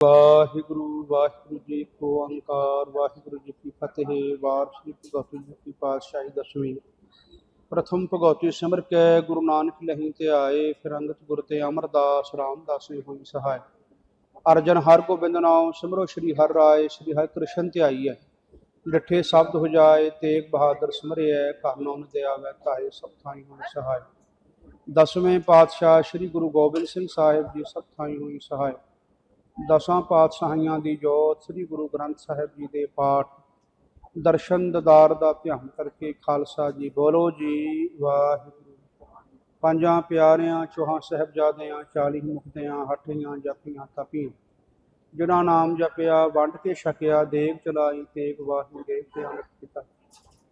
ਵਾਹਿਗੁਰੂ ਵਾਹਿਗੁਰੂ ਜੀ ਕੋ ਓੰਕਾਰ ਵਾਹਿਗੁਰੂ ਜੀ ਕੀ ਫਤਿਹ ਵਾਰ ਸ੍ਰੀ ਭਗਵਤੀ ਜੀ ਕੀ ਪਾਤਸ਼ਾਹੀ ਦਸਵੀਂ ਪ੍ਰਥਮ ਭਗਵਤੀ ਸਿਮਰ ਕੇ ਗੁਰੂ ਨਾਨਕ ਲਹੀਂ ਤੇ ਆਏ ਫਿਰ ਅੰਗਤ ਗੁਰ ਤੇ ਅਮਰਦਾਸ ਰਾਮਦਾਸੀ ਹੋਈ ਸਹਾਇ ਅਰਜਨ ਹਰ ਗੋਬਿੰਦ ਨਾਮ ਸਿਮਰੋ ਸ਼੍ਰੀ ਹਰਿ ਰਾਏ ਸ਼੍ਰੀ ਹਰਿ ਕ੍ਰਿਸ਼ਨ ਧਿਆਈਐ ਡਿਠੇ ਸ਼ਬਦ ਹੋ ਜਾਏ ਤੇਗ ਬਹਾਦਰ ਸਿਮਰਿਐ ਘਰ ਨਾਮ ਤੇ ਆਵੈ ਧਾਏ ਸਭ ਥਾਈ ਹੋਈ ਸਹਾਇ ਦਸਵੇਂ ਪਾਤਸ਼ਾਹ ਸ੍ਰੀ ਗੁਰੂ ਗੋਬਿੰਦ ਸਿੰਘ ਸਾਹਿਬ ਜੀ ਸਭ ਥਾਈ ਹੋਈ ਸਹਾਇ ਦਸਾਂ ਪਾਤਸ਼ਾਹੀਆਂ ਦੀ ਜੋਤ, ਸ੍ਰੀ ਗੁਰੂ ਗ੍ਰੰਥ ਸਾਹਿਬ ਜੀ ਦੇ ਪਾਠ, ਦਰਸ਼ਨ ਦਦਾਰ ਦਾ ਧਿਆਨ ਕਰਕੇ ਖਾਲਸਾ ਜੀ ਬੋਲੋ ਜੀ, ਵਾਹਿਗੁਰੂ। ਪੰਜਾਂ ਪਿਆਰਿਆਂ, ਚੌਹਾਂ ਸਾਹਿਬਜ਼ਾਦਿਆਂ 40 ਮੁਕਤਿਆਂ ਹੱਠੀਆਂ ਜਪੀਆਂ ਤਪੀਆਂ। ਜਿਨ੍ਹਾਂ ਨਾਮ ਜਪਿਆ, ਵੰਡ ਕੇ ਛਕਿਆ ਦੇਵ ਚਲਾਈ, ਤੇਗ ਵਾਹੀ ਦੇਵ ਤੇ ਅੰਮ੍ਰਿਤ ਕੀਤਾ।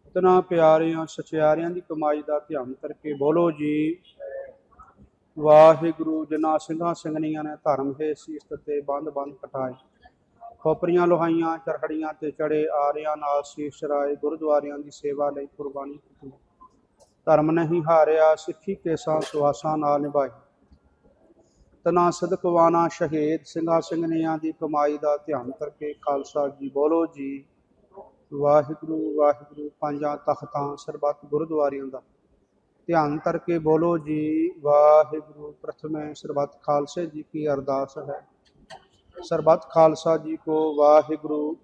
ਇਤਨਾ ਪਿਆਰਿਆਂ, ਸਚਿਆਰਿਆਂ ਦੀ ਕਮਾਈ ਦਾ ਧਿਆਨ ਕਰਕੇ ਬੋਲੋ ਜੀ ਵਾਹਿਗੁਰੂ ਜਿਨ੍ਹਾਂ ਸਿੰਘਾਂ ਸਿੰਘਣੀਆਂ ਨੇ ਧਰਮ ਦੇ ਸੀਸ ਤੇ ਬੰਦ ਬੰਦ ਕਟਾਏ। ਖੋਪਰੀਆਂ ਲੋਹਾਈਆਂ, ਚਰਖੜੀਆਂ ਤੇ ਚੜੇ ਆਰਿਆਂ ਨਾਲ ਸੀਸ ਚਰਾਏ, ਗੁਰਦੁਆਰਿਆਂ ਦੀ ਸੇਵਾ ਲਈ ਕੁਰਬਾਨੀ ਕੀਤੀ। ਧਰਮ ਨਹੀਂ ਹਾਰਿਆ, ਸਿੱਖੀ ਕੇਸਾਂ ਸੁਆਸਾਂ ਨਾਲ ਨਿਭਾਈ। ਤਨਾ ਸਦਕਵਾਨਾ ਸ਼ਹੀਦ, ਸਿੰਘਾਂ ਸਿੰਘਣੀਆਂ ਦੀ ਕਮਾਈ ਦਾ ਧਿਆਨ ਕਰਕੇ ਖਾਲਸਾ ਜੀ ਬੋਲੋ ਜੀ। ਵਾਹਿਗੁਰੂ ਵਾਹਿਗੁਰੂ, ਪੰਜਾਂ ਤਖਤਾਂ ਸਰਬੱਤ ਗੁਰਦੁਆਰਿਆਂ ਦਾ। ਧਿਆਨ ਕਰਕੇ ਬੋਲੋ ਜੀ, ਵਾਹਿਗੁਰੂ। ਪ੍ਰਥਮੇ ਸਰਬੱਤ ਖਾਲਸੇ ਜੀ ਕੀ ਅਰਦਾਸ ਹੈ। ਸਰਬੱਤ ਖਾਲਸਾ ਜੀ ਕੋ ਵਾਹਿਗੁਰੂ।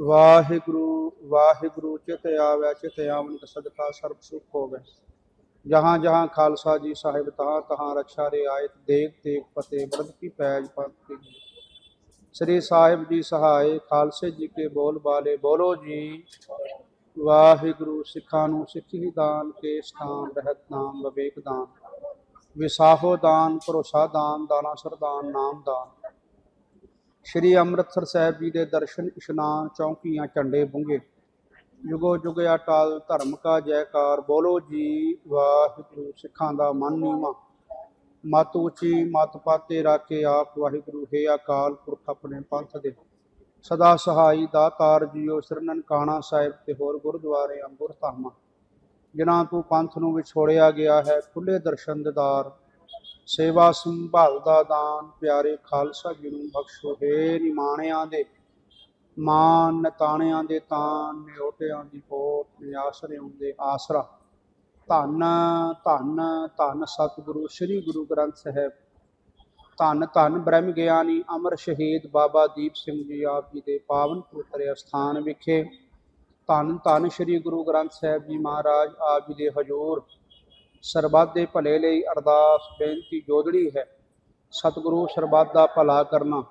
ਵਾਹਿਗੁਰੂ ਵਾਹਿਗੁਰੂ, ਚਿਤ ਆਵੈ, ਚਿਤ ਆਵਨ ਸਦਕਾ ਸਰਬ ਸੁਖ ਹੋਵੇ। ਜਹਾਂ ਜਹਾਂ ਖਾਲਸਾ ਜੀ ਸਾਹਿਬ ਤਹਾਂ ਤਹਾਂ ਰਖਸ਼ਾ ਰੇ ਆਇਤ ਦੇਖ ਦੇਖ ਫਤਿਹ ਬਰਦ ਕੀ ਪੈਜ ਪੰਥ ਸ੍ਰੀ ਸਾਹਿਬ ਜੀ ਸਹਾਇ ਖਾਲਸੇ ਜੀ ਕੇ ਬੋਲ ਬਾਲੇ, ਬੋਲੋ ਜੀ। ਵਾਹਿਗੁਰੂ ਸਿੱਖਾਂ ਨੂੰ ਸਿੱਖੀ ਦਾਨ ਕੇ ਸਥਾਨ ਰਹਿਤ ਨਾਮ ਵਿਵੇਕ ਦਾਨ। ਵਿਸਾਹੋ ਦਾਨ, ਭਰੋਸਾ ਦਾਨ ਦਾਨਾ ਸਰਦਾਨ ਨਾਮ ਦਾਨ। ਸ਼੍ਰੀ ਅੰਮ੍ਰਿਤਸਰ ਸਾਹਿਬ ਜੀ ਦੇ ਦਰਸ਼ਨ, ਇਸ਼ਨਾਨ, ਚੌਂਕੀਆਂ, ਝੰਡੇ ਬੁੰਗੇ। ਜੁਗੋ ਯੁਗ ਅਟਲ ਧਰਮ ਕਾ ਜੈਕਾਰ, ਬੋਲੋ ਜੀ ਵਾਹਿਗੁਰੂ ਸਿੱਖਾਂ ਦਾ ਮਨ ਨੀਵਾ। ਮਤ ਉੱਚੀ ਮਤ ਪਾਤੇ ਰਾਖੇ ਆਪ ਵਾਹਿਗੁਰੂ, ਹੈ ਅਕਾਲ ਪੁਰਖ ਆਪਣੇ ਪੰਥ ਦੇ। ਸਦਾ ਸਹਾਈ ਦਾਤਾਰ ਜੀਓ ਸ੍ਰੀ ਨਨਕਾਣਾ ਸਾਹਿਬ ਤੇ ਹੋਰ ਗੁਰਦੁਆਰੇ ਅੰਗੁਰ ਧਾਮਾਂ। ਜਿਨ੍ਹਾਂ ਤੋਂ ਪੰਥ ਨੂੰ ਵਿਛੋੜਿਆ ਗਿਆ ਹੈ ਖੁੱਲੇ ਦਰਸ਼ਨ ਦਿਦਾਰ ਸੇਵਾ ਸੰਭਾਲ ਦਾ ਦਾਨ, ਪਿਆਰੇ ਖਾਲਸਾ ਜੀ ਨੂੰ ਬਖਸ਼ੋ ਦੇ ਨਿਮਾਣਿਆਂ ਦੇ। ਮਾਨ ਨਤਾਣਿਆਂ ਦੇ ਤਾਨ, ਨਿਓਟਿਆਂ ਦੀ ਕੋਟ ਨਿਆਸਰਿਆਂ ਦੇ ਆਸਰਾ। ਧੰਨ ਧੰਨ ਧੰਨ ਸਤਿਗੁਰੂ, ਸ੍ਰੀ ਗੁਰੂ ਗ੍ਰੰਥ ਸਾਹਿਬ। ਧੰਨ ਧੰਨ ਬ੍ਰਹਮ ਗਿਆਨੀ ਅਮਰ ਸ਼ਹੀਦ ਬਾਬਾ ਦੀਪ ਸਿੰਘ ਜੀ ਆਪ ਜੀ ਦੇ ਪਾਵਨ ਪਵਿੱਤਰ ਅਸਥਾਨ ਵਿਖੇ। ਧੰਨ ਧੰਨ ਸ੍ਰੀ ਗੁਰੂ ਗ੍ਰੰਥ ਸਾਹਿਬ ਜੀ ਮਹਾਰਾਜ ਆਪ ਜੀ ਦੇ ਹਜ਼ੂਰ। ਸਰਬੱਤ ਦੇ ਭਲੇ ਲਈ ਅਰਦਾਸ, ਬੇਨਤੀ, ਜੋਦੜੀ ਹੈ। ਸਤਿਗੁਰੂ ਸਰਬੱਤ ਦਾ ਭਲਾ ਕਰਨਾ।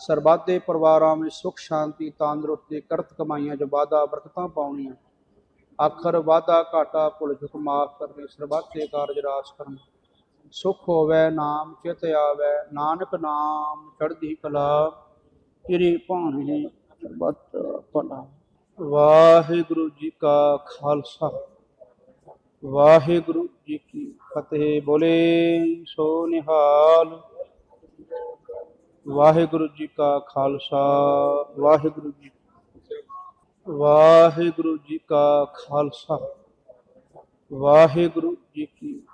ਸਰਬੱਤ ਦੇ ਪਰਿਵਾਰਾਂ ਵਿੱਚ ਸੁਖ, ਸ਼ਾਂਤੀ, ਤੰਦਰੁਸਤੀ ਕਰਤ ਕਮਾਈਆਂ ਚ ਵਾਧਾ ਬਰਕਤਾਂ ਪਾਉਣੀਆਂ। ਆਖਰ ਵਾਧਾ ਘਾਟਾ ਭੁੱਲ ਚੁੱਕ ਮਾਫ ਕਰਨੀ ਸਰਬੱਤ ਦੇ ਕਾਰਜ ਰਾਸ ਕਰਨਾ। ਸੁਖ ਹੋਵੇ, ਨਾਮ ਚਿਤ ਆਵੇ, ਨਾਨਕ ਨਾਮ ਚੜ੍ਹਦੀ ਕਲਾ ਤੇਰੀ ਭਾਣੀ ਸਰਬੱਤ ਭਲਾ। ਵਾਹਿਗੁਰੂ ਜੀ ਕਾ ਖਾਲਸਾ, ਵਾਹਿਗੁਰੂ ਜੀ ਕੀ ਫਤਿਹ। ਬੋਲੇ ਸੋ ਨਿਹਾਲ। ਵਾਹਿਗੁਰੂ ਜੀ ਕਾ ਖਾਲਸਾ, ਵਾਹਿਗੁਰੂ ਜੀ ਵਾਹਿਗੁਰੂ ਜੀ ਕਾ ਖਾਲਸਾ, ਵਾਹਿਗੁਰੂ ਜੀ ਕੀ